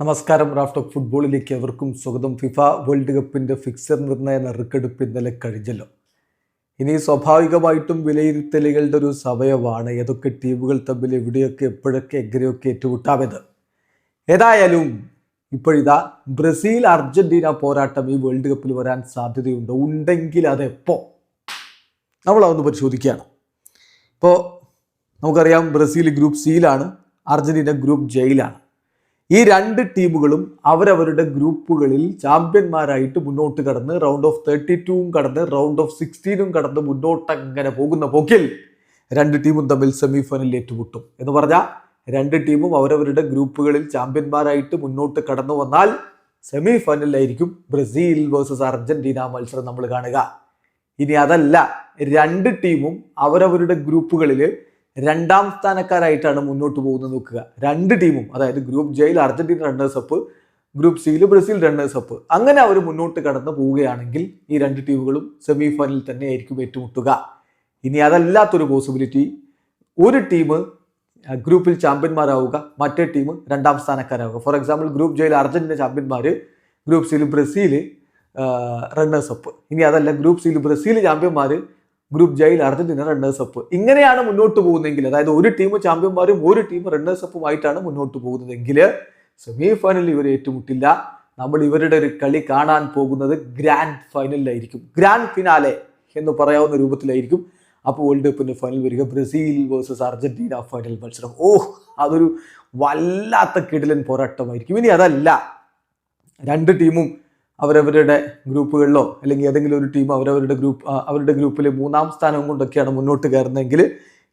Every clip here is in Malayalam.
നമസ്കാരം. റാഫ്റ്റ് ഓഫ് ഫുട്ബോളിലേക്ക് എവർക്കും സ്വാഗതം. ഫിഫ വേൾഡ് കപ്പിന്റെ ഫിക്സർ നിർണയ നറുക്കെടുപ്പ് ഇന്നലെ കഴിഞ്ഞല്ലോ. ഇനി സ്വാഭാവികമായിട്ടും വിലയിരുത്തലുകളുടെ ഒരു സമയമാണ്. ഏതൊക്കെ ടീമുകൾ തമ്മിൽ എവിടെയൊക്കെ എപ്പോഴൊക്കെ എങ്ങനെയൊക്കെ ഏറ്റുമുട്ടാമെന്ന്. ഏതായാലും ഇപ്പോഴിതാ ബ്രസീൽ അർജന്റീന പോരാട്ടം ഈ വേൾഡ് കപ്പിൽ വരാൻ സാധ്യതയുണ്ട്. ഉണ്ടെങ്കിൽ അതെപ്പോ? നമ്മളതൊന്ന് പരിശോധിക്കുകയാണ്. ഇപ്പോൾ നമുക്കറിയാം ബ്രസീൽ ഗ്രൂപ്പ് സിയിലാണ് അർജന്റീന ഗ്രൂപ്പ് ജയിലാണ്. ഈ രണ്ട് ടീമുകളും അവരവരുടെ ഗ്രൂപ്പുകളിൽ ചാമ്പ്യന്മാരായിട്ട് മുന്നോട്ട് കടന്ന് റൗണ്ട് ഓഫ് തേർട്ടി ടൂവും കടന്ന് റൗണ്ട് ഓഫ് സിക്സ്റ്റീനും കടന്ന് മുന്നോട്ട് അങ്ങനെ പോകുന്ന പോക്കിൽ രണ്ട് ടീമും തമ്മിൽ സെമി ഫൈനലിൽ ഏറ്റുമുട്ടും. എന്ന് പറഞ്ഞാൽ രണ്ട് ടീമും അവരവരുടെ ഗ്രൂപ്പുകളിൽ ചാമ്പ്യന്മാരായിട്ട് മുന്നോട്ട് കടന്നു വന്നാൽ സെമി ഫൈനലിലായിരിക്കും ബ്രസീൽ വേഴ്സസ് അർജന്റീന മത്സരം നമ്മൾ കാണുക. ഇനി അതല്ല രണ്ട് ടീമും അവരവരുടെ ഗ്രൂപ്പുകളിൽ രണ്ടാം സ്ഥാനക്കാരായിട്ടാണ് മുന്നോട്ട് പോകുന്നത് നോക്കുക. രണ്ട് ടീമും അതായത് ഗ്രൂപ്പ് ജയിൽ അർജന്റീന റണ്ണേഴ്സ് അപ്പ് ഗ്രൂപ്പ് സിയിൽ ബ്രസീൽ റണ്ണേഴ്സ് അപ്പ് അങ്ങനെ അവർ മുന്നോട്ട് കടന്നു പോവുകയാണെങ്കിൽ ഈ രണ്ട് ടീമുകളും സെമി ഫൈനലിൽ തന്നെ ആയിരിക്കും ഏറ്റുമുട്ടുക. ഇനി അതല്ലാത്തൊരു പോസിബിലിറ്റി ഒരു ടീം ഗ്രൂപ്പിൽ ചാമ്പ്യന്മാരാവുക മറ്റേ ടീം രണ്ടാം സ്ഥാനക്കാരാവുക. ഫോർ എക്സാമ്പിൾ ഗ്രൂപ്പ് ജയിൽ അർജന്റീന ചാമ്പ്യന്മാർ ഗ്രൂപ്പ് സിയിൽ ബ്രസീൽ റണ്ണേഴ്സ് അപ്പ് ഇനി അതല്ല ഗ്രൂപ്പ് സിയിൽ ബ്രസീൽ ചാമ്പ്യന്മാർ ഗ്രൂപ്പ് ജയിൽ അർജന്റീന റണ്ണേഴ്സ് അപ്പ് ഇങ്ങനെയാണ് മുന്നോട്ട് പോകുന്നതെങ്കിൽ അതായത് ഒരു ടീം ചാമ്പ്യന്മാരും ഒരു ടീം റണ്ണേഴ്സ് അപ്പുമായിട്ടാണ് മുന്നോട്ട് പോകുന്നതെങ്കിൽ സെമി ഫൈനലിൽ ഇവർ ഏറ്റുമുട്ടില്ല. നമ്മൾ ഇവരുടെ ഒരു കളി കാണാൻ പോകുന്നത് ഗ്രാൻഡ് ഫൈനലിലായിരിക്കും ഗ്രാൻഡ് ഫിനാലെ എന്ന് പറയാവുന്ന രൂപത്തിലായിരിക്കും. അപ്പോൾ വേൾഡ് കപ്പിന്റെ ഫൈനൽ വരിക. ബ്രസീൽ വേഴ്സസ് അർജന്റീന ഫൈനൽ മത്സരം. ഓ അതൊരു വല്ലാത്ത കിടിലൻ പോരാട്ടമായിരിക്കും. ഇനി അതല്ല. രണ്ട് ടീമും അവരവരുടെ ഗ്രൂപ്പുകളിലോ അല്ലെങ്കിൽ ഏതെങ്കിലും ഒരു ടീം അവരവരുടെ ഗ്രൂപ്പ് അവരുടെ ഗ്രൂപ്പിൽ മൂന്നാം സ്ഥാനം കൊണ്ടൊക്കെയാണ് മുന്നോട്ട് കയറുന്നതെങ്കിൽ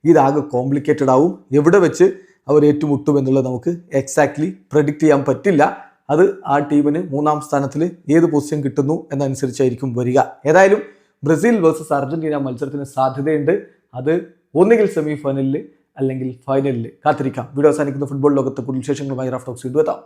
ഇതാകെ കോംപ്ലിക്കേറ്റഡ് ആവും. എവിടെ വെച്ച് അവർ ഏറ്റുമുട്ടും എന്നുള്ളത് നമുക്ക് എക്സാക്ട്ലി പ്രഡിക്റ്റ് ചെയ്യാൻ പറ്റില്ല. അത് ആ ടീമിന് മൂന്നാം സ്ഥാനത്തിൽ ഏത് പൊസിഷൻ കിട്ടുന്നു എന്നനുസരിച്ചായിരിക്കും വരിക. ഏതായാലും ബ്രസീൽ വേഴ്സസ് അർജന്റീന മത്സരത്തിന് സാധ്യതയുണ്ട്. അത് ഒന്നുകിൽ സെമി ഫൈനലിൽ അല്ലെങ്കിൽ ഫൈനലിൽ കാത്തിരിക്കാം. വീഡിയോ അവസാനിക്കുന്ന ഫുട്ബോൾ ലോകത്ത് കൂടുതൽ വിശേഷങ്ങളുമായി റാഫ്റ്റോക്സ് ഇടുവെത്താം